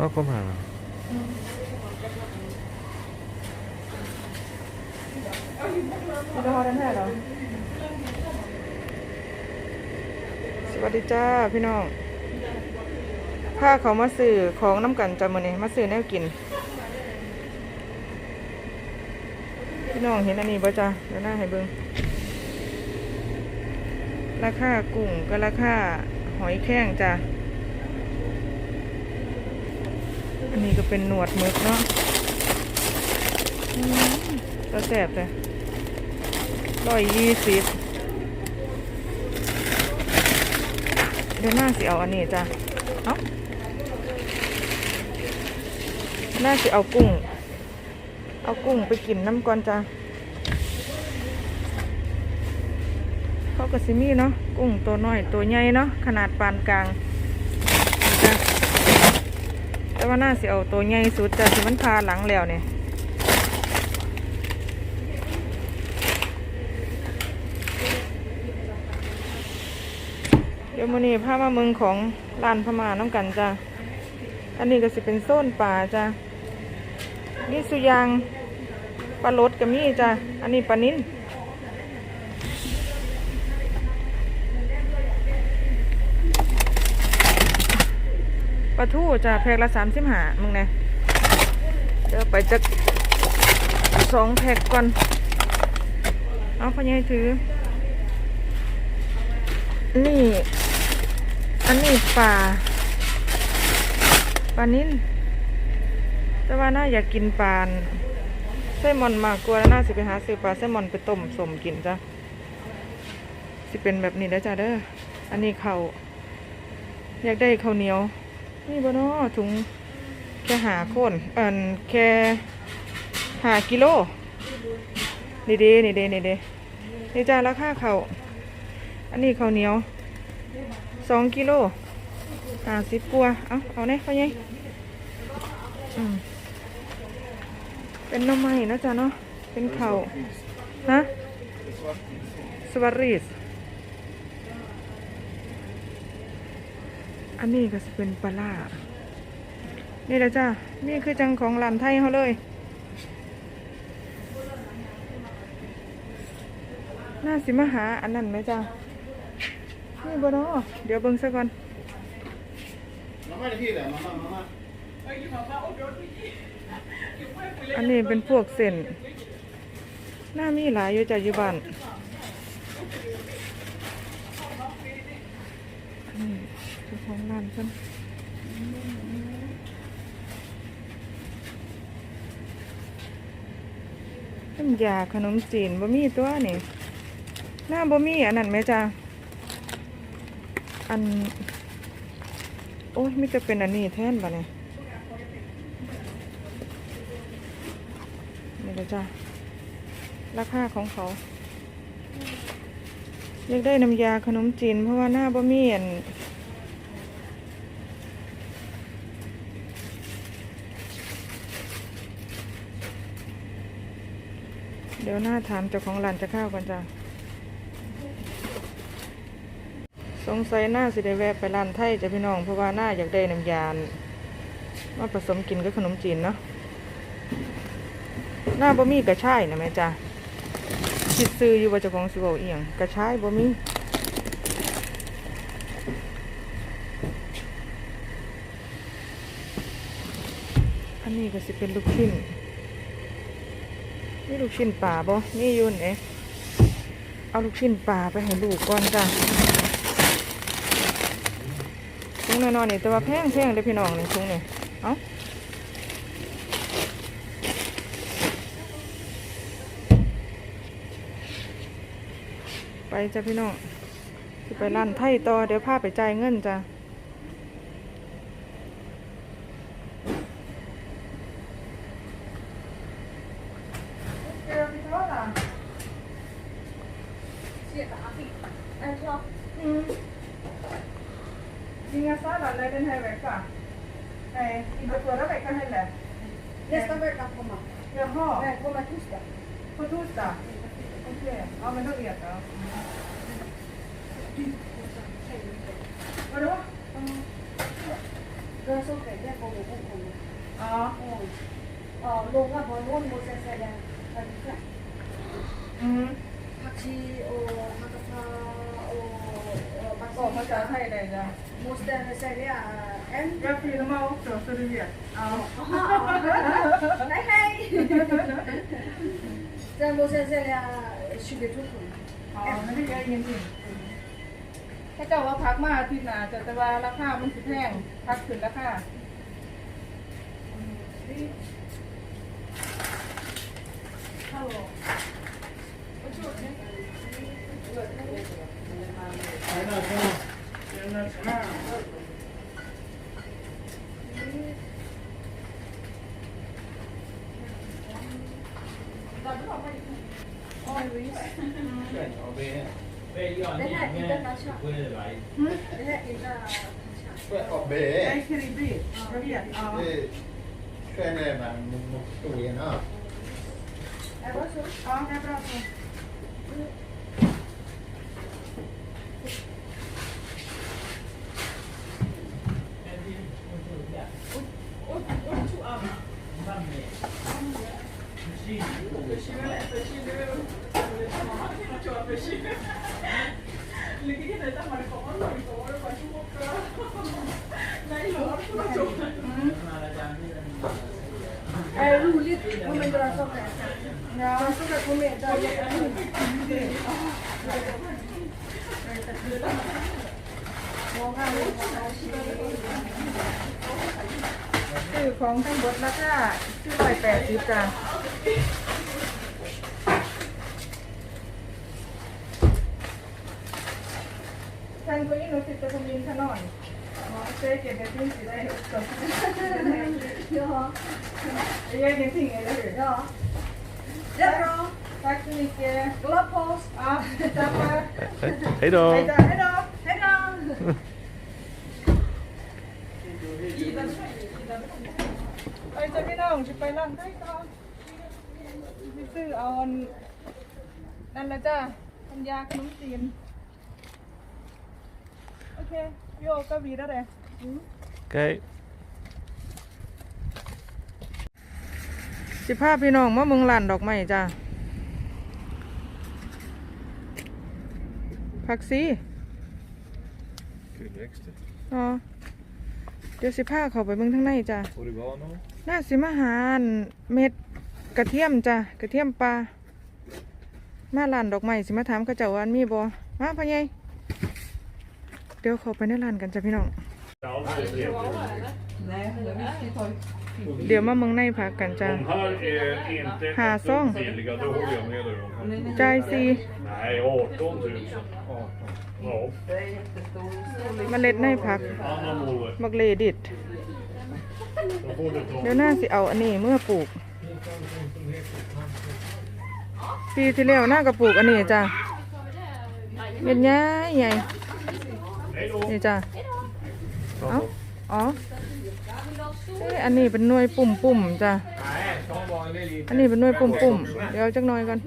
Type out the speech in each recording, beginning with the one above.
Oh, kom maar. ไม่ต้องรอแน่หรอสวัสดีจ้าพี่น้องพาเขามาสื่อของน้ำกันจ้ามื้อนี้มาสื่อแนวกิน พี่น้องเห็นอันนี้ป่ะจ้าเดี๋ยวหน้าให้เบิ่ง ราคากุ้งกับราคาหอยแข้งจ้าอันนี้ก็เป็นหนวดมึกเนาะก็แสบเลยร้อยยี่สิบเดี๋ยวหน้าสิเอาอันนี้จ้ะ เอาหน้าสิเอากุ้ง เอากุ้งไปกินน้ำก่อนจ้ะ ก็สิมีเนาะกุ้งตัวน้อยตัวใหญ่เนาะขนาดปานกลางจ้ะแต่ว่าน้าสิเอาตัวใหญ่สุดจ้ะที่มันพาหลังแล้วเนี่ยเดี๋ยวมื้อนี้พามาเมืองของร้านพม่าน้ำกันจ้ะอันนี้ก็สิเป็นโซนป่าจ้ะนี่สุยางปลาลดกับมีจ้ะอันนี้ปลานิ้น ปลาทูจะแพ็คละสามสิบห้ามึงเนี่ยเดี๋ยวไปจะสองแพ็คก่อน เอาพอยังถือ นี่ อันนี้ปลาปลานิ่นแต่ว่าน่าอยากกินปลาไส้มอนมากกว่าแล้วน่าสิไปหาซื้อปลาไส้มอนไปต้มสมกินจ้ะสิเป็นแบบนี้ได้อจ้ะเด้อ อันนี้เขาอยากได้ข้าวเหนียว นี่บ่นาะถุงแค่หาโคนเอ่นแค่หากิโลนี่เด้นี่เด้นี่เด้นี่จ้ะราคาเขาอันนี้ข้าวเหนียวสองกิโลห้าสิบกว่าเอาเอาเนี่ยเขาไงอืมเป็นน้ำไม้นะจ๊ะเนาะเป็นเขาฮะสวัสดี อันนี้ก็จะเป็นปลานี่แหละจ้ะนี่คือจังของร้านไทยเขาเลย น่าสิมาหาอันนั้นไหมจ้ะนี่บ่เนาะเดี๋ยวเบิ่งซะก่อนอันนี้เป็นพวกเส้นน่ามีหลายอยู่จ้ะอยู่บ้านนี้ เจ้าของร้านเพิ่นน้ำยาขนมจีนบะมี่ตัวนี่หน้าบะมี่อันนั้นไหมจ้ะอัน โอ้ยไม่จะเป็นอันนี้แทนบ่เนี่ยนี่เลยจ้ะราคาของเขาอยากได้น้ำยาขนมจีนเพราะว่าหน้าบะหมี่อัน ดี๋ยวหน้าถามเจ้าของร้านจะข้าวกันจ้ะสงสัยหน้าสิได้แวะไปร้านไทยจ้ะพี่น้องเพราะว่าหน้าอยากได้น้ำยานมาผสมกินกับขนมจีนเนาะหน้าบ่มีกระชายนะแม่จ้ะคิดซื้ออยู่ว่าเจ้าของสิเว้าเอียงกระชายบ่มีอันนี้ก็สิเป็นลูกชิ้น นี่ลูกชิ้นป่าบ่นี่ยุ่นเอ๊ะเอาลูกชิ้นป่าไปให้ลูกก่อนจ้ะถุงน้อยๆนี่แต่ว่าแพงแพงเลยพี่น้องนี่ถุงนี่เอ้าไปจ้ะพี่น้องไปร้านไทยต่อเดี๋ยวพาไปจ่ายเงินจ้ะ Inga sallader den här veckan? Nej, inte förra veckan heller. Nästa vecka kommer. Jaha, Nej, kommer tisdag. på torsdag? โอเคเอามันละเอียดเอาเอาดู그래 บอกภาษาไทยได้จ้ะ Moesten is er ja en. Jag filmar också så du vet. Ja. Nej, hej! Sen måste jag sälja 20 000. Ja, men det gör ingenting. ถ้าเจ้าว่าพักมาที่นาจะแต่ว่าราคา มันสิแพงพักขึ้นราคา Hallå. Vad tror du? Always. They had no problem. ออกเนี่ะเบียดอ๋อช่วยแม่แบบมุเบ้วก็ชุอ๋อแ Eh, roligt om en bra socka. Ja, socka kommer med. Många människor. ซื้อของทั้งหมดแล้วก็ซื้อร้อยแปดสิบจ้ะทางตัวนี้หนูติดจะทำยินขนอน 这给别人起来有种，哟，也给挺也是哟。Hello, tekniker, glopos, ah, tapper. Hej då. Hej då, hej då, hej då. Ôi, cho cái đó ông chỉ phải làm đấy con. Đi sư ồn. Đàn là cha, tham gia cái đúng tiền. Ok, vô có gì đó đẹp. านได้ต่อไปซื้อเอาอันนั่นละจ้ะอันยาขนมจีนโอเคโยก็วีแล้วเลย Okej. สิพาพี่น้องมาเมืองลานดอกไม้จ้ะผักซี Kulväxter. อ๋อเดี๋ยวสิพาเขาไปเมืองทั้งในจ้ะ Oregano. น่าสิมาหาอันเม็ดกระเทียมจ้ะกระเทียมปลามาลานดอกไม้สิมาถามเขาเจ้าว่าอันมีบ่มาพ่อใหญ่เดี๋ยวเขาไปในร้านกันจ้ะพี่น้อง เดี๋ยวมาเมืองในพักกันจ้ะ De här är inte Här sång. billiga, det håller jag med dig om. จ่ายซี Nej, 18 000. Ja, เมล็ดในพัก Anna Moe. บักเลดิด Då får du ta. เดี๋ยวน่าสิเอาอันนี้เมื่อปลูก ปีที่แล้วน่าก็ปลูกอันนี้จ้ะเม็ดใหญ่ใหญ่ Hej då. นี่จ้ะ เอ้าอ๋อเอ้ยอันนี้เป็นหน่วยปุ่มปุ่มๆจ้ะ อันนี้เป็นหน่วยปุ่มปุ่มๆเดี๋ยวเอาจักหน่อยก่อน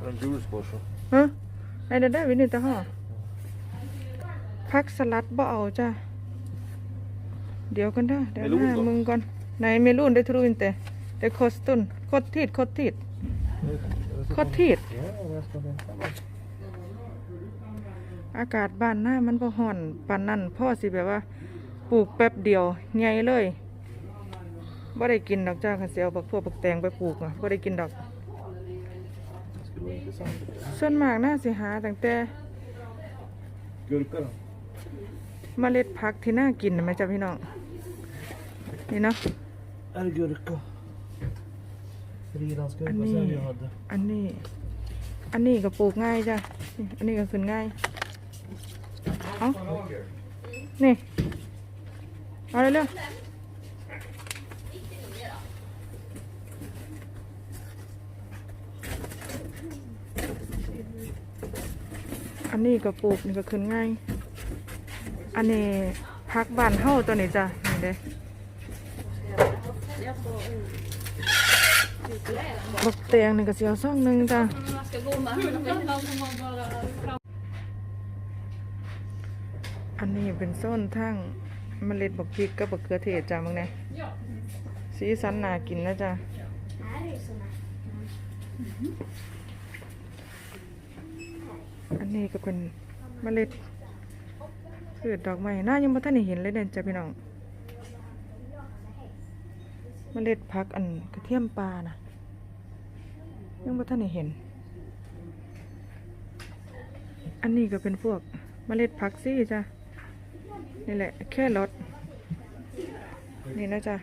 Har de juice på så? ฮะไอ้เดี๋ยวได้วินิจตาห่อพักสลัดบ่เอาจ้ะ เดี๋ยวกันเด้อเดี๋ยวหามึงก่อนไหนเมลูนได้ทรูอินเตเดี๋ยวโคสตุนโคตรทีดโคตรทีดโคตรทีด Ja, det ska vi hämta. อากาศบ้านหน้ามันบ่ฮ้อนปานนั้นพ่อสิแบบว่าปลูกแป๊บเดียวใหญ่เลยบ่ได้กินดอกจ้าคันสิเอาบักพวกบักแตงไปปลูกอะบ่ได้กินดอก Det skulle vara intressant. ส่วนมากน่าสิหาตั้งแต่ Gurka då? เมล็ดผักที่น่ากินนะแม่จ้าพี่น้องนี่เนาะ Är det gurka? Frilansgurka Annie. sen jag hade. อันนี้อันนี้ก็ปลูกง่ายจ้ะนี่อันนี้ก็ขึ้นง่าย เอานี่ เอาเร็วอันนี้ก็ปลูกนี่ก็ขึ้นง่าย อันนี้พักบานเฮาตัวนี้จ้ะนี่เด้บักแตงนี่ก็เสียวซ่องหนึงจ้ะ อันนี้เป็นโซนทั้งเมล็ดบักพริกกับบักเขือเทศจ้ะมึงเนี่ยสีสันน่ากินนะจ้ะอันนี้ก็เป็นเมล็ดพืชดอกไม้น่ายังบ่ทันเห็นเลยเด่นจ้ะพี่น้องเมล็ดพักอันกระเทียมปลานะยังบ่ทันเห็น อันนี้ก็เป็นพวกเมล็ดพักซี่จ้ะ นี่แหละแค่รสนี่นะจ๊ะ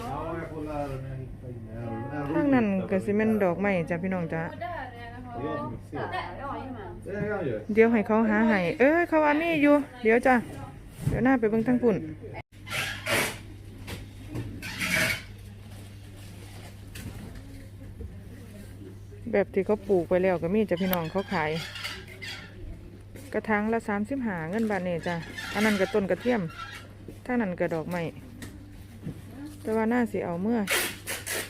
Ja, jag får lära mig att hitta in här. ทางนั้นก็สิแม่นดอกไม้จ้ะพี่น้องจ้ะเดี๋ยวให้เขาหาให้เอ้ยเขาว่ามีอยู่ เดี๋ยวจ้ะ เดี๋ยวหน้าไปเบิ่งทางปุ่น แบบที่เขาปลูกไปแล้วก็มีจ้ะพี่น้องเขาขายกระถางละสามสิบหาเงินบาทเนี่ยจ้ะอันนั้นก็ต้นกระเทียมถ้านั้นก็ดอกไม้แต่ว่าน่าสิเอาเมื่อ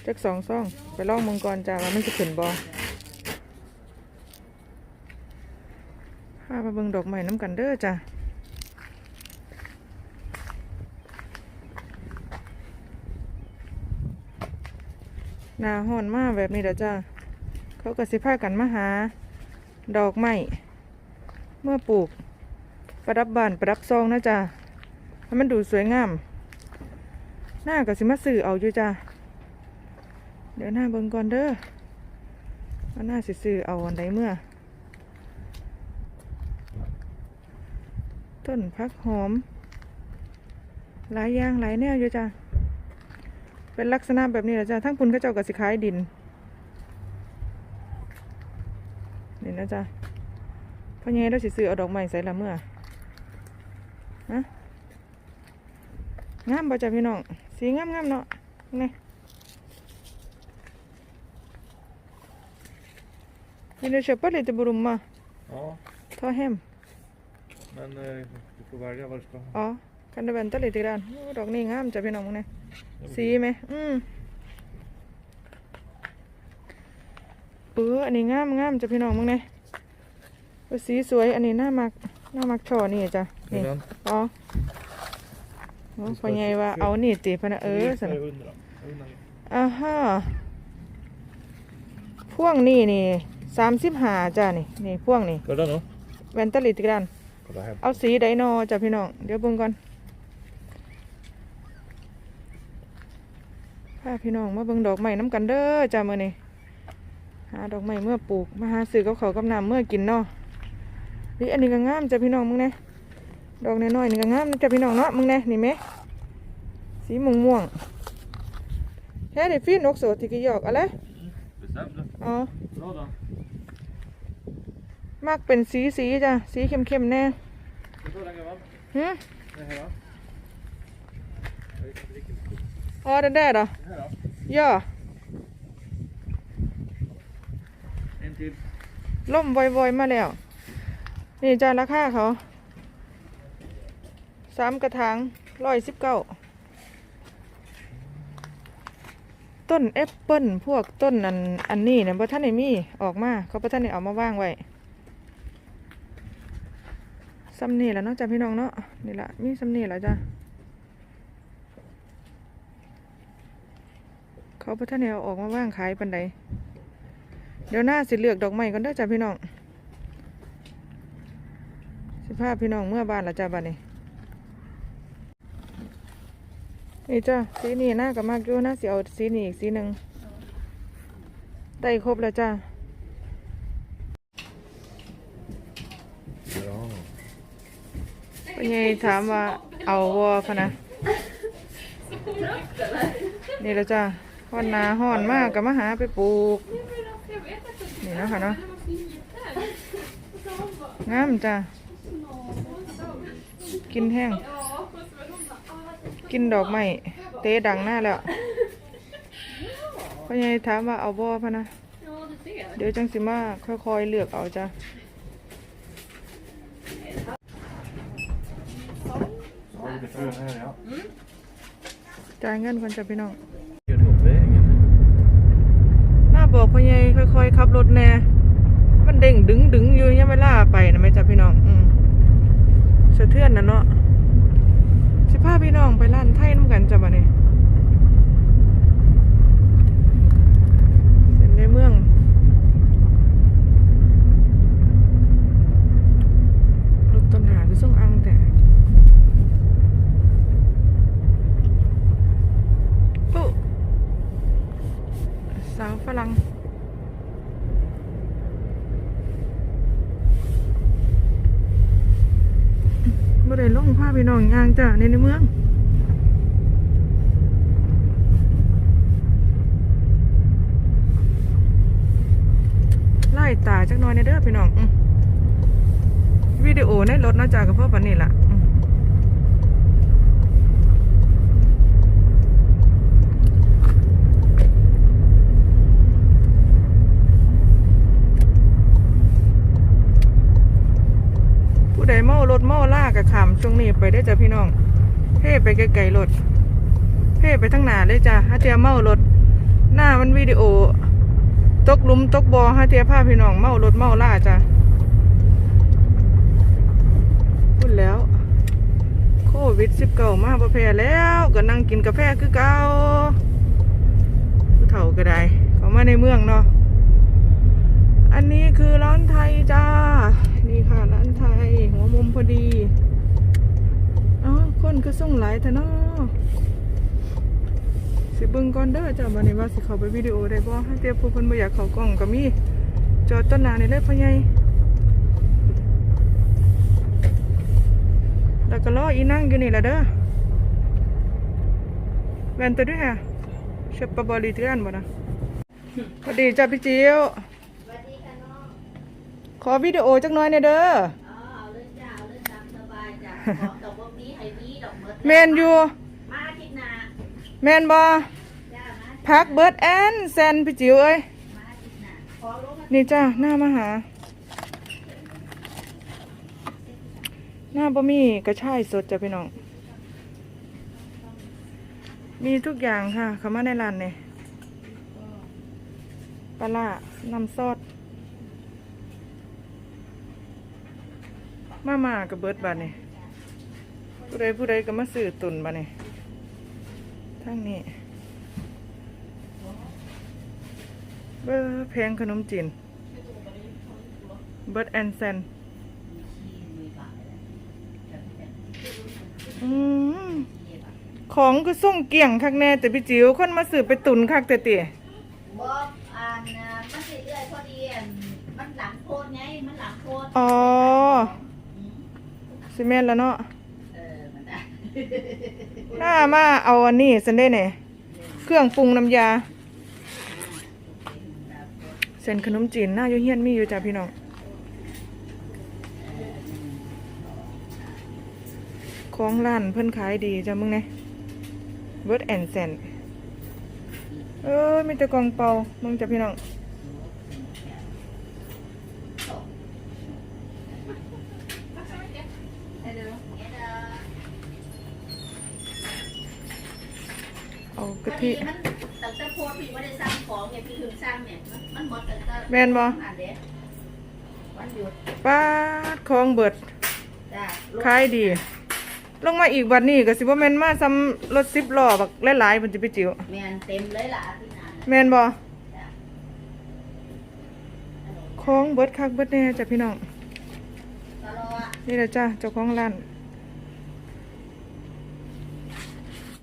จักสองซ่อง ไปล่องมังกรจ้ะว่ามันจะขึ้นบอพามาเบิ่งดอกไม้น้ำกันเด้อจ้ะหนาห่อนมากแบบนี้เด้อจ้า เขาก็สิพากันมาหา ดอกไม้เมื่อปลูก ประดับบานประดับซองนะจ้าให้มันดูสวยงาม หน้าก็สิมาซื้อเอาอยู่จ้าเดี๋ยวหน้าเบิ่งก่อนเด้อว่าหน้าสิซื้อเอาอันใดเมื่อ ต้นพักหอม หลายอย่างหลายแนวอยู่จ้าเป็นลักษณะแบบนี้แหละจ้ะทั้งคุณเขาเจ้าก็สิขายดิน นี่นะจ๊ะพ่อแง่เราสิซื้อเอาดอกไม้ใส่ละเมื่อฮะงามบ่จ้ะพี่น้องสีงามงามๆเนาะนี่ Vill du köpa lite blomma? Ja, Ta hem. men eh, du får välja vad du ska ha. Ja, kan du vänta lite grann? Åh, ดอกนี้งามจ้ะพี่น้องมึงเนี่ยสีไหมอืม เอออันนี้งามงามจ้ะพี่น้องมึงเนี่ยเออสีสวย อันนี้น่ามักน่ามักช่อนี่จ้ะนี่ Den? อ๋อโอ้พอไงว่าเอานี่ติพะนะเออส Det นะ är hundra. Hundra. อ่าฮะพ่วงนี่นี่สามสิบห้าจ้ะนี่นี่พ่วงนี่ Kolla nu. แวนตาลิติกัน Kolla hem. เอาสีไดโนจ้ะพี่น้อง เดี๋ยวเบิ่งก่อนพาพี่น้องมาเบิ่งดอกไม้น้ำกันเด้อจ้ะมื้อนี้ หาดอกไม้เมื่อปลูก มาหาซื้อกับเขาวกับน้ำเมื่อกินเนาะนี่อันนี้ก็งามจ้ะพี่น้องมึงเนี่ยดอกน้อยๆนี่ก็งามนะจ้ะพี่น้องเนาะมึงเนี่ยนี่ไหมสีม่วงม่วงๆแค่ได้ฟีนกโสติกิยอกอะไร Bestämde. อ๋อ Bra då. มักเป็นสีสีๆจ้ะสีเข้มๆแน่ Ska du ta den gumman? หึ Det här då? อ๋อได้ได้เหรอ Det här då? ย่อ En till. ล่มวอยๆมาแล้ว นี่จ้าราคาเขาสามกระถางร้อยสิบเก้าต้นแอปเปิลพวกต้นอันอันนี้เนี่ยพระท่านไหนมีออกมาเขาพระท่านไหนเอามาว่างไว้ซ้ำนี่แหล้วเนาะจ้าพี่น้องเนาะนี่ละมีซ้ำนี่แหล้วจ้าเขาพระท่านไหนเอาออกมาว่างขายปันใด เดี๋ยวหน้าสิเลือกดอกไม้ก่อนเด้อจ้ะพี่น้อง สิพาพี่น้องเมื่อบ้านละจ้ะบ้านนี้นี่จ้ะสีนี้หน้ากับมากอยู่หน้าสิเอาสีนี้อีกสีหนึ่งได้ครบแล้วจ้ะ Bra. พ่อใหญ่ถามว่าเอาวอพะนะนี่แล้วจ้ะฮ้อนนาฮ้อนมากกับมาหาไปปลูก นี่เนาะค่ะเนาะงามจ้ะกินแห้ง กินดอกไม้เตะดังหน้าแล้วพ่อใหญ่ถามว่าเอาบ่พะนะ Ja, du ser. เดี๋ยวจังสิมาค่อยๆเลือกเอาจ้ะ lite frön här ja. จ่ายเงินก่อนจ้ะพี่น้อง Gör upp vägen. หน้า บอกพ่อใหญ่ค่อยๆขับรถแน่มันเด้งดึงดึงอยู่ยังเวลาไปนะแม่จ้ะพี่น้อง อืมสะเทือนนะเนาะสิพาพี่น้องไปร้านไทยน้ำกันจ้ะบัดนี้เส้นในเมืองรถต้นหาคือส่งอังแต่ปุ๊สาวฝรั่งบ่ ได้ลงพาพี่น้องยางจ้ะในในเมืองไล่ตาจักน้อยในเด้อพี่น้องวิดีโอในรถนะจ้ะกับพ่อปันนี่ล่ะ ใดเมารถเมาล่ากับขามช่วงนี้ไปได้จ้ะพี่น้อง เพ่ไปไกลๆรถเพ่ไปทั้งหน้าเลยจ้ะถ้าเทียเมารถหน้ามันวิดีโอ ตกลุมตกบอฮะเทียพาพพี่น้องเมารถเมาล่าจ้ะพูดแล้วโควิดสิบเก้ามาประเพแล้วก็นั่งกินกาแฟคือเก่าผู้เฒ่าก็ได้เขามาในเมืองเนาะอันนี้คือร้านไทยจ้า นี่ค่ะร้านไทย หัวมุมพอดีอ๋อคนก็ส่งหลายเถอะนาะสิบิ่งก่อนเด้อจ้าบัดนี้ว่าสิเข้าไปวิดีโอได้บ่ถ้เทียผู้เพิ่นบ่อยากเข้ากล้องก็มีจอดต้นน้านี่เลยพ่อใหญ่แล้วก็รออีนั่งอยู่นี่ละเด้อแวนตัวด้วยฮะเชฟปะบอลีเทือนบ่นะสวัสดีจ้าพี่เจิ๋ว อวิดีโอจักหน่อยหน่อยเด้อเอาเลยจ้าเอาเลยตามสบายจ้ะของดอกบ่มีให้มีดอกเมดแมนอยู่มาอาทิตย์หน้าแมนบ่จ้ามาพักเบิร์ดแอนแซนพี่จิ๋วเอ้ย มาอาทิตย์หน้าขอลงมานี่จ้าหน้ามาหา หน้าบะหมี่กระชายสดจ้ะพี่น้อง มีทุกอย่างค่ะเข้ามาในร้านเนี่ยปลาร้าน้ำซอส มามากับเบิร์ดบาดนี่ผู้ใดผู้ใดก็มาซื้อตุนบาดนี่ทั้งนี้เบอร์แพงขนมจีนเบิร์ดแอนเซนอืมของก็ส่งเกี่ยงคักแน่แต่พี่จิ๋วคนมาซื้อไปตุนคักแต่เตี๋ยบ่อ่านน่ะมันสิเรื่อยพอดีอันมันหลังโพดไงมันหลังโพดอ๋อ ซีเมนต์แล้วเนาะเออมันได้หน้ามาเอาอันนี้สันได้เนี่ยเครื่องปรุงน้ำยา เส้นขนมจีนหน้าอยู่เฮียนมีอยู่จ้ะพี่น้อง ของร้านเพิ่นขายดีจ้ะมึงเนี่ยเบิร์ดแอนเซนเออมีแต่กล่องเปล่ามึงจ้ะพี่น้อง เอา พ กะทิมันตั้งแต่โพดพี่บ่าได้สั่งของไงพี่ถึงสั่งเนี่ยมันหมดตั้งแต่แม่นบ่อันเด้วันหยุดป้าดของเบิดจ้าลงขายดี ลงมาอีกวันนี้ก็สิบ่าแม่นมาซ้ำรถสิบล้อบักหลายๆเพิ่นสิไปจิ๋วแม่นเต็มเลยล่ะอาทิตย์หน้าแม่นบ่จ้ะของเบิดคักเบิดแน่จ้ะพี่น้องนี่แหละจ้ะเจ้าของร้าน